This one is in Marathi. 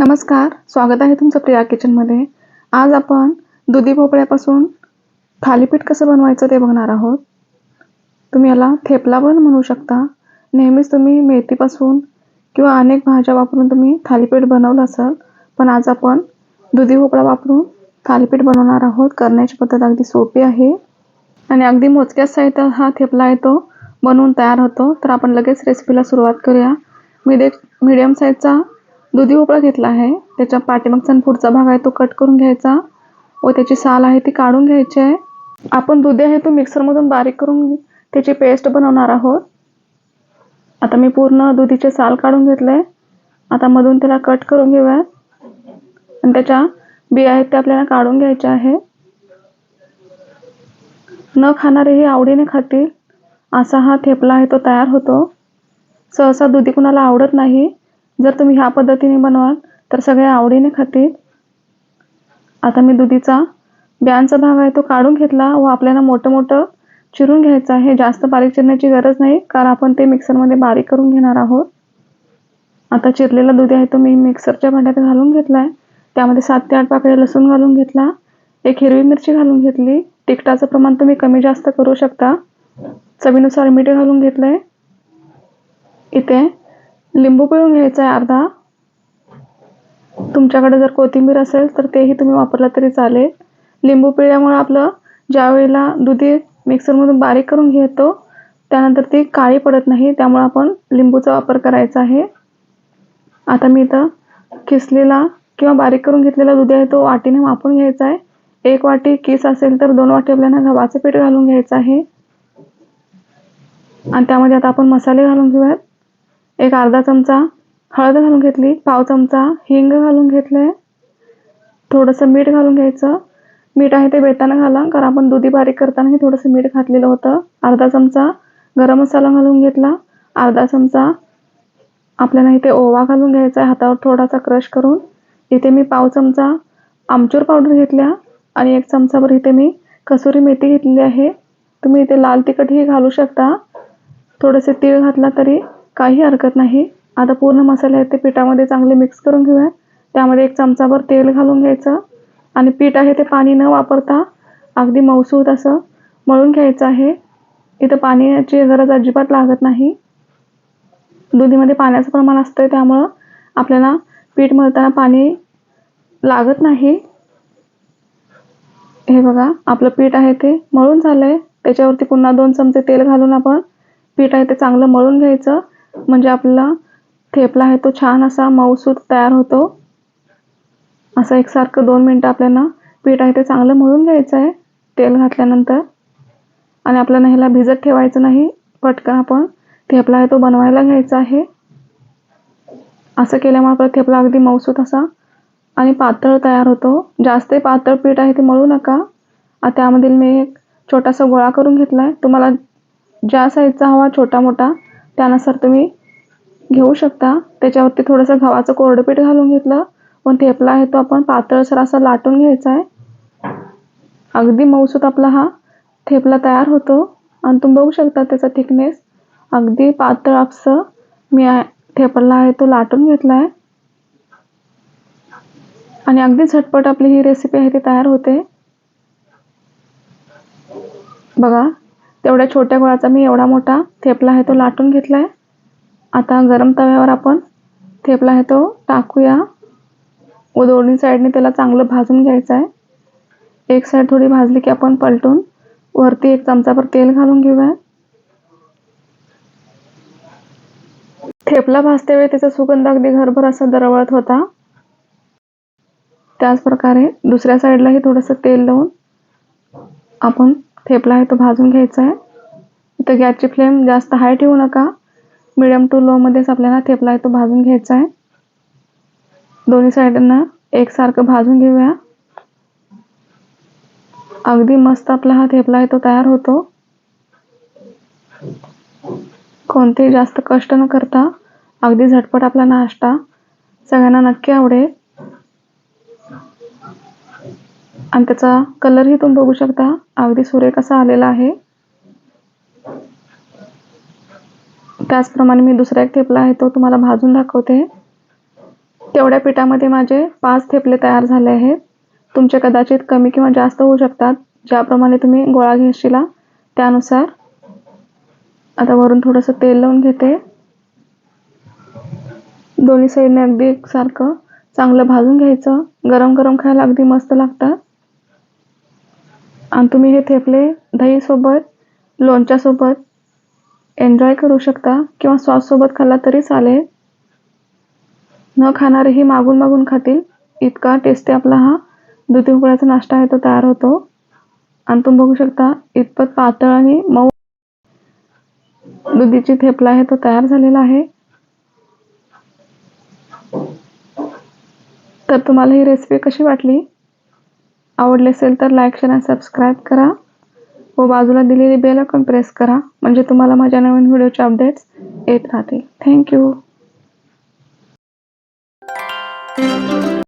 नमस्कार स्वागत आहे तुमचं प्रिया किचनमध्ये आज आपण दुधी भोपळ्यापासून थालीपीठ कसं बनवायचं ते बघणार आहोत. तुम्ही याला थेपला पण म्हणू शकता. नेहमीच तुम्ही मेथीपासून किंवा अनेक भाज्या वापरून तुम्ही थालीपीठ बनवलं असाल पण आज आपण दुधी भोपळा वापरून थालीपीठ बनवणार आहोत. करण्याची पद्धत अगदी सोपी आहे. आणि अगदी मोजक्याच साहित्यात हा थेपला आहे तो बनवून तयार होतो. तर आपण लगेच रेसिपीला सुरुवात करूया. मिडे मिडियम मीडियम साईजचा दुधी भोपळा घेतला आहे. त्याच्या पाठीमागचा आणि पुढचा भाग आहे तो कट करून घ्यायचा. व त्याची साल आहे ती काढून घ्यायची आहे. आपण दुधी आहे तो मिक्सरमधून बारीक करून त्याची पेस्ट बनवणार आहोत. आता मी पूर्ण दुधीचे साल काढून घेतले. आता मधून त्याला कट करून घेऊयात आणि त्याच्या बिया आहेत त्या आपल्याला काढून घ्यायच्या आहे. न खाणारे हे आवडीने खातील. असा हा थेपला आहे तो तयार होतो. सहसा दुधी कुणाला आवडत नाही. जर तुम्ही ह्या पद्धतीने बनवाल तर सगळे आवडीने खातील. आता मी दुधीचा ब्यांचा भाग आहे तो काढून घेतला व आपल्याला मोठं मोठं चिरून घ्यायचं आहे. जास्त बारीक चिरण्याची गरज नाही कारण आपण ते मिक्सरमध्ये बारीक करून घेणार आहोत. आता चिरलेला दुधी आहे तो मी मिक्सरच्या भांड्यात घालून घेतला आहे त्यामध्ये सात ते आठ पाकळ्या लसूण घालून घेतला. एक हिरवी मिरची घालून घेतली. तिखटाचं प्रमाण तुम्ही कमी जास्त करू शकता. चवीनुसार मीठ घालून घेतलं आहे इथे लिंबू पिळून घ्यायचा आहे अर्धा. तुमच्याकडे जर कोथिंबीर असेल तर तेही तुम्ही वापरला तरी चालेल. लिंबू पिळल्यामुळे आपलं ज्या वेळेला दुधी मिक्सरमधून बारीक करून घेतो त्यानंतर ती काळी पडत नाही त्यामुळे आपण लिंबूचा वापर करायचा आहे. आता मी इथं किसलेला किंवा बारीक करून घेतलेला दुधी आहे तो वाटीने वापरून घ्यायचा आहे. एक वाटी किस असेल तर दोन वाटी आपल्याला गव्हाचं पीठ घालून घ्यायचं आहे. आणि त्यामध्ये आता आपण मसाले घालून घेऊयात. एक अर्धा चमचा हळद घालून घेतली पाव चमचा हिंग घालून घेतले थोडंसं मीठ घालून घ्यायचं. मीठ आहे ते बेताना घाला कारण आपण दुधी बारीक करतानाही थोडंसं मीठ घातलेलं होतं. अर्धा चमचा गरम मसाला घालून घेतला अर्धा चमचा आपल्याला इथे ओवा घालून घ्यायचा आहे हातावर थोडासा क्रश करून. इथे मी पाव चमचा आमचूर पावडर घेतल्या आणि एक चमचाभर इथे मी कसुरी मेथी घेतलेली आहे. तुम्ही इथे लाल तिखटही घालू शकता. थोडेसे तीळ घातला तरी काही हरकत नाही. आता पूर्ण मसाले आहेत ते पिठामध्ये चांगले मिक्स करून घेऊया. त्यामध्ये एक चमचाभर तेल घालून घ्यायचं. आणि पीठ आहे ते पाणी न वापरता अगदी मौसूद असं मळून घ्यायचं आहे. इथं पाण्याची गरज अजिबात लागत नाही. दुधीमध्ये पाण्याचं प्रमाण असतं त्यामुळं आपल्याला पीठ मळताना पाणी लागत नाही. हे बघा आपलं पीठ आहे ते मळून झालं आहे त्याच्यावरती पुन्हा दोन चमचे तेल घालून आपण पीठ आहे ते चांगलं मळून घ्यायचं. म्हणजे आपला थेपला आहे तो छान असा मऊसूत तयार होतो. असं एकसारखं दोन मिनटं आपल्याला पीठ आहे ते चांगलं मळून घ्यायचं आहे तेल घातल्यानंतर. आणि आपल्याला ह्याला भिजत ठेवायचं नाही पटकन आपण थेपला आहे तो बनवायला घ्यायचा आहे. असं केल्यामुळे आपला थेपला अगदी मऊसूत असा आणि पातळ तयार होतो. जास्त पातळ पीठ आहे ते मळू नका. त्यामधील मी एक छोटासा गोळा करून घेतला आहे तुम्हाला ज्या साईजचा हवा छोटा मोठा त्यानुसार तुम्ही घेऊ शकता. त्याच्यावरती थोडंसं गव्हाचं कोरडं पीठ घालून घेतलं. पण थेपला आहे तो आपण पातळसर असा लाटून घ्यायचा आहे. अगदी मऊसूत आपला हा थेपला तयार होतो. आणि तुम्ही बघू शकता त्याचा थिकनेस अगदी पातळ आपसं मी थेपला आहे तो लाटून घेतला आहे. आणि अगदी झटपट आपली ही रेसिपी आहे ती तयार होते. बघा तेवढ्या छोट्या गोळाचा मी एवढा मोठा थेपला आहे तो लाटून घेतला आहे आता गरम तव्यावर आपण थेपला आहे तो टाकूया. व दोन्ही साईडने त्याला चांगलं भाजून घ्यायचं आहे एक साईड थोडी भाजली की आपण पलटून वरती एक चमचाभर तेल घालून घेऊया. थेपला भाजते वेळी त्याचा सुगंध अगदी घरभर असा दरवळत होता. त्याच प्रकारे दुसऱ्या साईडलाही थोडंसं तेल लावून आपण थेपला आहे तो भाजून घ्यायचा आहे. इथं गॅसची फ्लेम जास्त हाय ठेवू नका. मिडियम टू लोमध्येच आपल्याला थेपला आहे तो भाजून घ्यायचा आहे. दोन्ही साईडनं एकसारखं भाजून घेऊया. अगदी मस्त आपला हा थेपला आहे तो तयार होतो. कोणतेही जास्त कष्ट न करता अगदी झटपट आपला नाश्ता सगळ्यांना नक्की आवडेल. आणि त्याचा कलरही तुम्ही बघू शकता. अगदी सुरेख असा आलेला आहे. त्याचप्रमाणे मी दुसरा एक थेपला आहे तो तुम्हाला भाजून दाखवते. तेवढ्या पिठामध्ये माझे पाच थेपले तयार झाले आहेत. तुमचे कदाचित कमी किंवा जास्त होऊ शकतात. ज्याप्रमाणे तुम्ही गोळा घेशीला त्यानुसार. आता वरून थोडंसं तेल लावून घेते. दोन्ही साईडने अगदी एकसारखं चांगलं भाजून घ्यायचं. गरम गरम खायला अगदी मस्त लागतात. आणि तुम्ही हे थेपले दहीसोबत लोणच्यासोबत एन्जॉय करू शकता किंवा सॉससोबत खाल्ला तरी चालेल. न खाणारेही मागून मागून खातील. इतका टेस्टी आपला हा दुधी भोपळ्याचा नाश्ता आहे तो तयार होतो. आणि तुम्ही बघू शकता इतपत पातळ आणि मऊ दुधीची थेपला आहे तो तयार झालेला आहे. तर तुम्हाला ही रेसिपी कशी वाटली? आवडले असेल तर लाईक शेअर आणि सबस्क्राईब करा. व बाजूला दिलेली बेल आयकॉन प्रेस करा. म्हणजे तुम्हाला माझ्या नवीन व्हिडिओचे अपडेट्स येत राहतील. थँक्यू